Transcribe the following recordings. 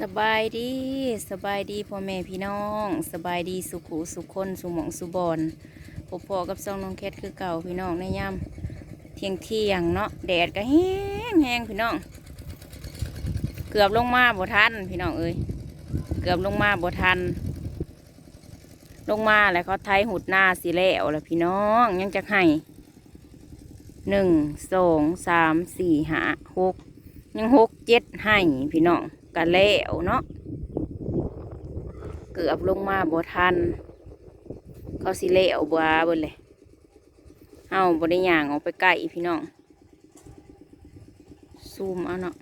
สบายดีสบายดีพ่อแม่พี่น้อง สบายดีสุขุสุขคนสุหมองสุบอนพบพอกับซองน้องแคทคือเก่าพี่น้องในยามเที่ยงเที่ยงเนาะแดดก็แห้งแห้งพี่น้อง เกือบลงมาบ่ทันพี่น้องเอ้ยเกือบลงมาบ่ทัน ลงมาแล้วเขาไทยหุดหน้าสิแล้วแล้วพี่น้องยังจะให้หนึ่งสองสามสี่ห้าหกยังหกเจ็ดให้พี่น้อง กะแล้วเนาะเกือบลงมาบ่ทัน เขาสิแล้วบ่าเบิดเลยเฮาบ่ได้ย่างออกไปไกลพี่น้อง ซูมเอาเนาะ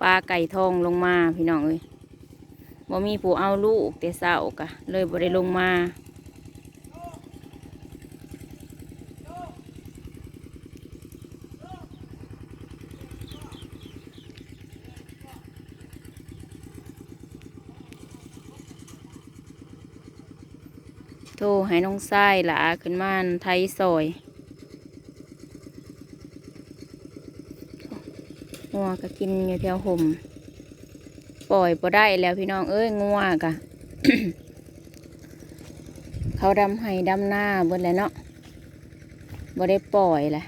ปลาไก่ทองลงมาพี่น้องเอ้ยบ่มีผู้เอาลูกแต่เศร้ากะ เลยบ่ได้ลงมา โทรให้น้องทรายหลาขึ้นมาไทยซอยงัวก็กินอยู่แถวห่มปล่อยบ่ได้แล้วพี่น้องเอ้ยงัวกะเขาดำให้ดำหน้าเบิดแล้วเนาะบ่ได้ปล่อยแหละ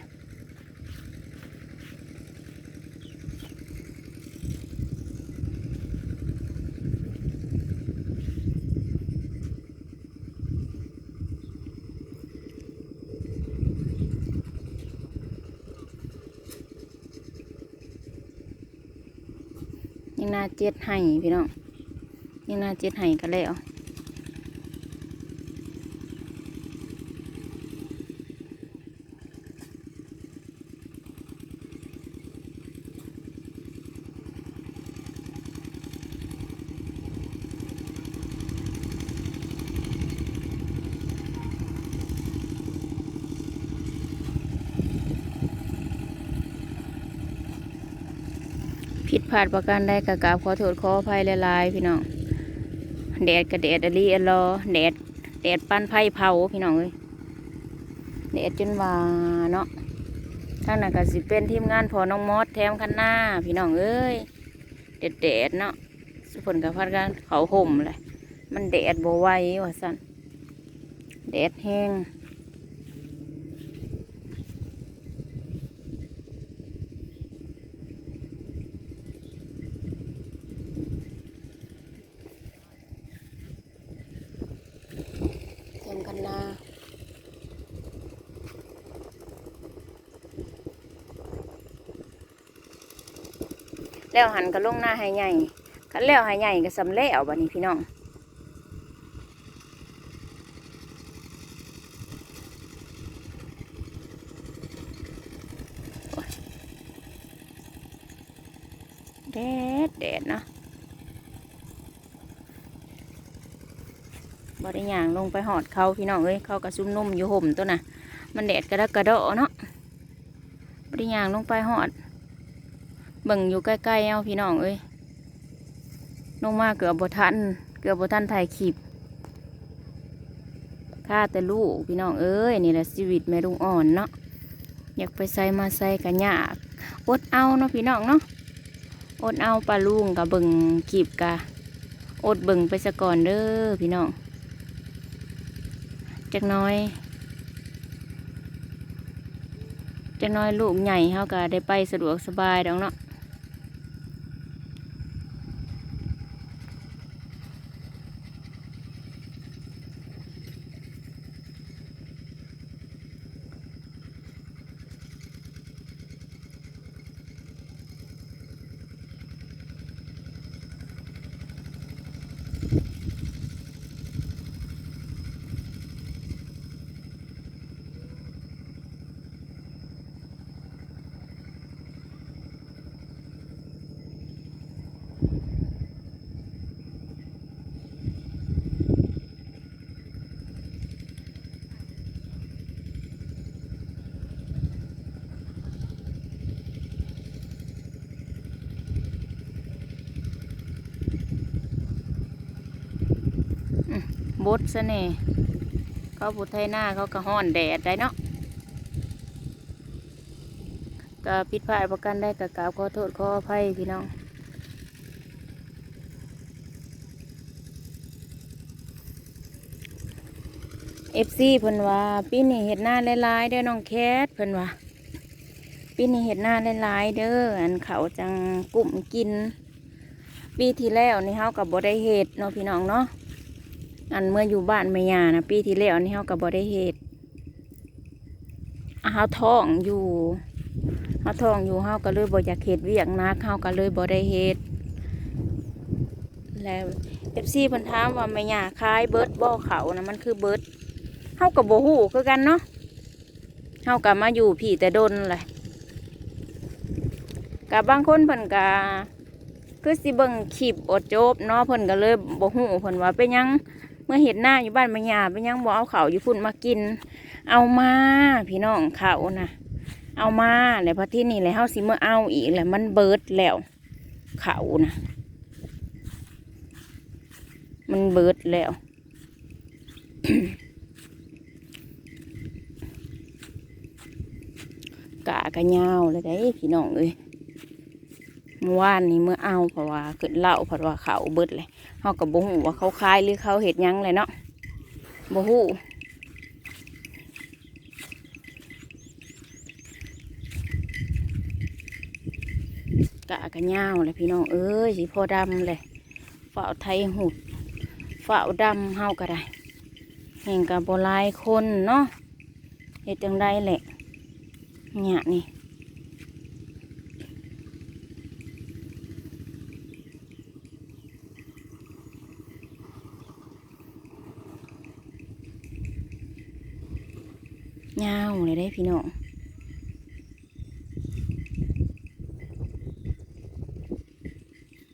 ยังน่าเจ็ดไห้พี่น้องยังน่าเจ็ดไห้กันแล้ว ผิดพลาดประการใดกะกราบขอโทษขออภัยหลายๆพี่น้องแดดกะแดดอลีอลอแดดแดดปั้นไผ่เผาพี่น้องเอ้ยแดดจนว่าเนาะทางนั้นก็สิเป็นทีมงานพอน้องมอสแถมคันหน้าพี่น้องเอ้ยแดดแดดเนาะสุพลกับพัดกันเขาห่มเลยมันแดดบ่ไหวว่าสันแดดแห้ง เต็มกันนาแล้วหันก็ลงหน้าให้ใหญ่คันแล้วให้ใหญ่ก็สำเร็จบัดนี้พี่น้องแดดแดดเนาะ บริย่างลงไปหอดเขาพี่น้องเอ้ยเขากระซุ่มนุ่มอยู่ห่มตัวน่ะ มันแดดกระดักกระเดเนาะบริย่างลงไปหอดเบิ่งอยู่ใกล้ๆเอาพี่น้องเอ้ยลงมาเกือบบทัน เกือบบทันถ่ายคลิปข้าแต่ลูกพี่น้องเอ้ยนี่แหละชีวิตแม่ลุงอ่อนเนาะอยากไปใส่มาใส่กันยากอดเอาเนาะพี่น้องเนาะอดเอาปลาลุงกับเบิ่งคลิปกะอดเบิ่งไปซะก่อนเด้อพี่น้อง จักน้อยจักน้อยลูกใหญ่เขาก็ได้ไปสะดวกสบายดอกเนาะ บดซะเนี่เขาบุไทยหน้าเขาก็ห้อนแดดได้เนาะก็ผิดพลาดประกันได้กับกาบขอโทษขออภัยพี่น้องเอฟซีเพิ่นว่าปีนี้เห็ดหน้าหลายๆเด้อน้องแคทเพิ่นว่าปีนี้เห็ดหน้าหลายๆเด้ออันเขาจังกลุ่มกิน ปีที่แล้วนี่เฮากับบ่ได้เห็ดเนาะพี่น้องเนาะ อันเมื่ออยู่บ้านแม่ยานะปีที่แล้วนี่เฮากับบ่ได้เห็ดเฮาท้องอยู่เฮาท้องอยู่เฮาก็เลยบ่อยากเห็ดเวียกนักเฮาก็เลยบ่ได้เห็ดแล้วเอฟซีเพิ่นถามว่าแม่ย่าขายเบิร์ดบ่อเขานะมันคือเบิร์ดเฮากับโบหูคือกันเนาะเฮากับมาอยู่พี่แต่ดนเลยกับบางคนเพิ่นกะคือสิเบิ่งคลิปอดจบเนาะเพิ่นก็เลยบ่หูเพิ่นว่าเป็นยัง เมื่อเห็นหน้าอยู่บ้านมายาเป็นหยังบ่เอาเขาอยู่พุ่นมากิน เอามาพี่น้องเขานะเอามาแล้วพอที่นี่แหละเฮาสิเมื่อเอาอีกแล้วมันเบิดแล้ว เขานะมันเบิดแล้วกะกะยาวเลยได้พี่น้องเอ้ย มื่อวานนี้เมื่อเอาเพราะว่าเกิดเหล่าเพราะว่าเขาเบิดเลยเฮากับบ่ฮู้ว่าเขาคายหรือเขาเห็ดหยังเลยเนาะบ่ฮู้กะกะยาวเลยพี่น้องเอ้ยสีพอดำเลยฝ้าไทยหุดฝ้าดำเฮาก็ได้แห่งกับโบหลายคนเนาะเห็ดจังได้แหละเนี่ยนี่ ยาวเลยได้พี่น้อง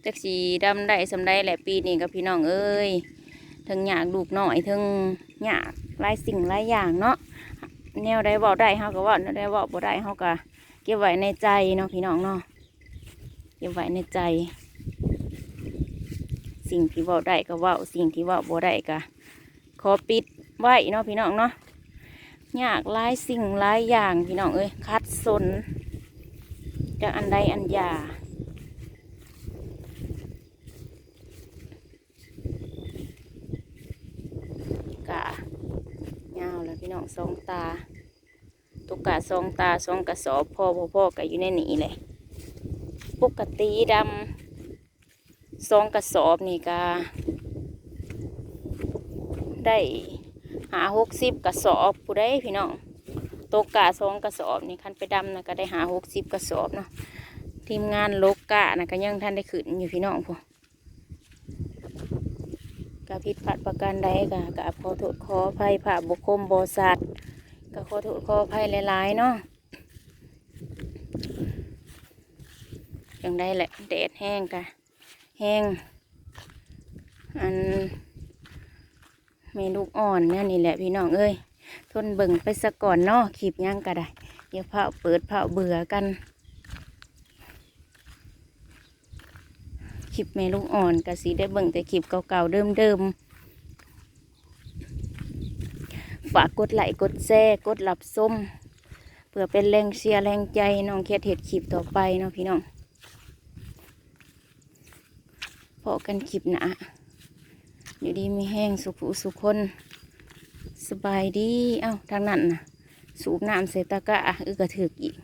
จักสีดำได้สำได้แหละปีนี้กับพี่น้องเอ้ยทั้งอยากลูกหน่อยทั้งอยากหลายสิ่งหลายอย่างเนาะแนวได้บอกได้เฮาก็เว่าแนวได้บอกบ่ได้เฮาก็เก็บไว้ในใจเนาะพี่น้องเนาะเก็บไว้ในใจ สิ่งที่เว้าได้ก็ว้าสิ่งที่ว้าบ่ได้ก็ขอปิดไว้เนาะพี่น้องเนาะ ยากหลายสิ่งหลายอย่างพี่น้องเอ้ยคัดสนจากอันใดอันยากะยาแล้วพี่น้องสองตา ตุกกะสองตาสองกระสอบพ่อพ่อพ่อก็อยู่ในนี้แหละปกติดำสองกระสอบนี่ก็ได้ หาหกสิบกระสอบผู้ได้พี่น้องตกกะสองกระสอบนี่คันไปดำนะก็ได้หาหกสิบกระสอบเนาะทีมงานโลกกะนะก็ยังท่านได้ขึ้นอยู่พี่น้องพวกกะผิดพลาดประการใดกะกะขอโทษขอภัยผ่าบุคคลบสัตว์กะขอโทษขออภัยหลายๆเนาะอย่างได้แหละแดดแห้งกะแห้งอัน เมลูกอ่อนเนี่ยนี่แหละพี่น้องเอ้ยทนเบิ่งไปสะก่อนเนาะขีบย่างก็ได้อย่าเผาเปิดเผาเบื่อกันคลิปเมลูกอ่อนกะสีได้เบิ่งแต่คลิปเก่าๆเดิมๆฝากกดไลค์กดแชร์กดหลับส้มเพื่อเป็นแรงเชียร์แรงใจน้องแคทเห็ดคลิปต่อไปเนาะพี่น้องพอกันคลิปหนา อยู่ดีมีแห้งสุขุสุขคนสบายดี เอ้าทางนั้นนะสูบน้ำเสตะกะอึกกระถึกอีก